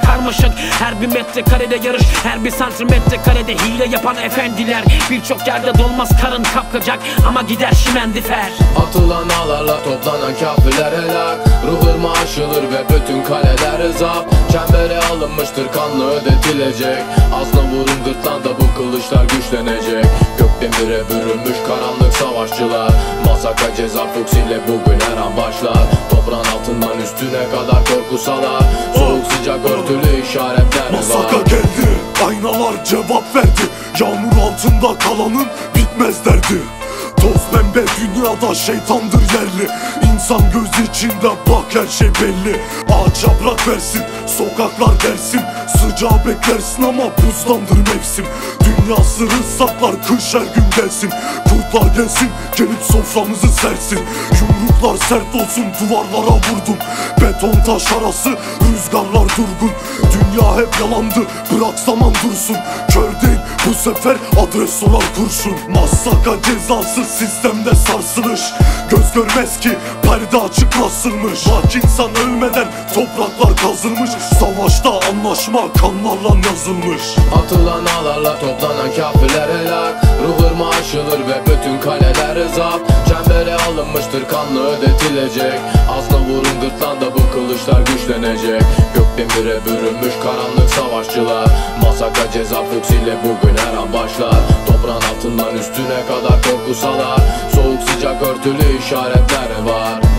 karmaşık. Her bir metrekarede yarış her bir santimetre karede hile yapan efendiler. Birçok yerde dolmaz karın kapkacak ama gider şimendifer Atılan ağlarla toplanan kafirler helak. Ruh ırmağı aşılır ve bütün kaleler zapt Çembere alınmıştır kanlı ödetilecek. Azna vurun gırtlanda bu kılıçlar güçlenecek. Gökdemire bürünmüş karanlık savaşçılar. Masaka ceza fuks ile bugün her an başlar üstüne kadar korku salar Soğuk sıcak örtülü işaretler Masaka geldi Aynalar cevap verdi. Yağmur altında kalanın bitmez derdi dünyada şeytandır yerli. İnsan göz içinde bak her şey belli. Ağaç yaprak versin Sokaklar dersin. Sıcağı beklersin ama buzlandır mevsim. Dünya sırrı saklar kış her gün gelsin. Kurtlar gelsin gelip soframızı sersin. Yumruklar sert olsun duvarlara vurdum Beton taş arası rüzgarlar durgun. Dünya hep yalandı bırak zaman dursun. Kör değil bu sefer adres sorar kurşun. Masaka cezası sistemde sarsılış. Göz görmez ki perde açık asılmış Bak insan ölmeden topraklar kazılmış. Savaşta anlaşma kanlarla yazılmış. Atılan ağlarla toplanan kafirler helak Ruh ırmağı aşılır ve bütün kaleler zapt alınmıştır kanlı ödetilecek. Azna vurun gırtlanda bu kılıçlar güçlenecek. Gökdemire bürünmüş karanlık savaşçılar. Masaka ceza fuks ile bugün her an başlar. Toprağın altından üstüne kadar korku salar Soğuk sıcak örtülü işaretler var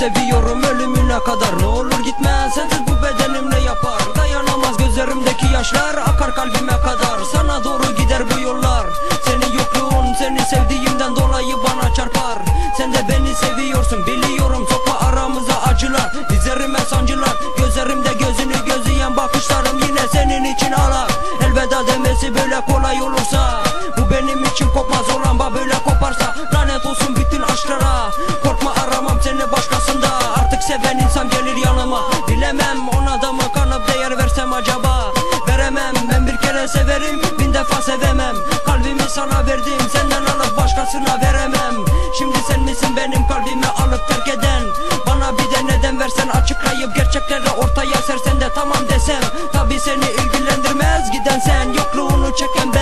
seviyorum ölümüne kadar. Ne olur gitme sensiz bu bedenim ne yapar. Dayanamaz gözlerimdeki yaşlar Akar kalbime kadar. Sana doğru gider bu yollar. Senin yokluğun seni sevdiğimden dolayı bana çarpar. Sen de beni seviyorsun biliyorum Sokma aramıza acılar. Dizlerime sancılar Gözlerimde gözünü gözleyen bakışlarım Yine senin için ağlar. Elveda demesi böyle kolay olursa Bu benim için kopmaz sana verdim Senden alıp başkasına veremem. Şimdi sen misin benim kalbimi alıp terk eden? Bana bir de neden versen açıklayıp gerçekleri ortaya sersen de tamam desem. Tabi seni ilgilendirmez giden sen Yokluğunu çeken ben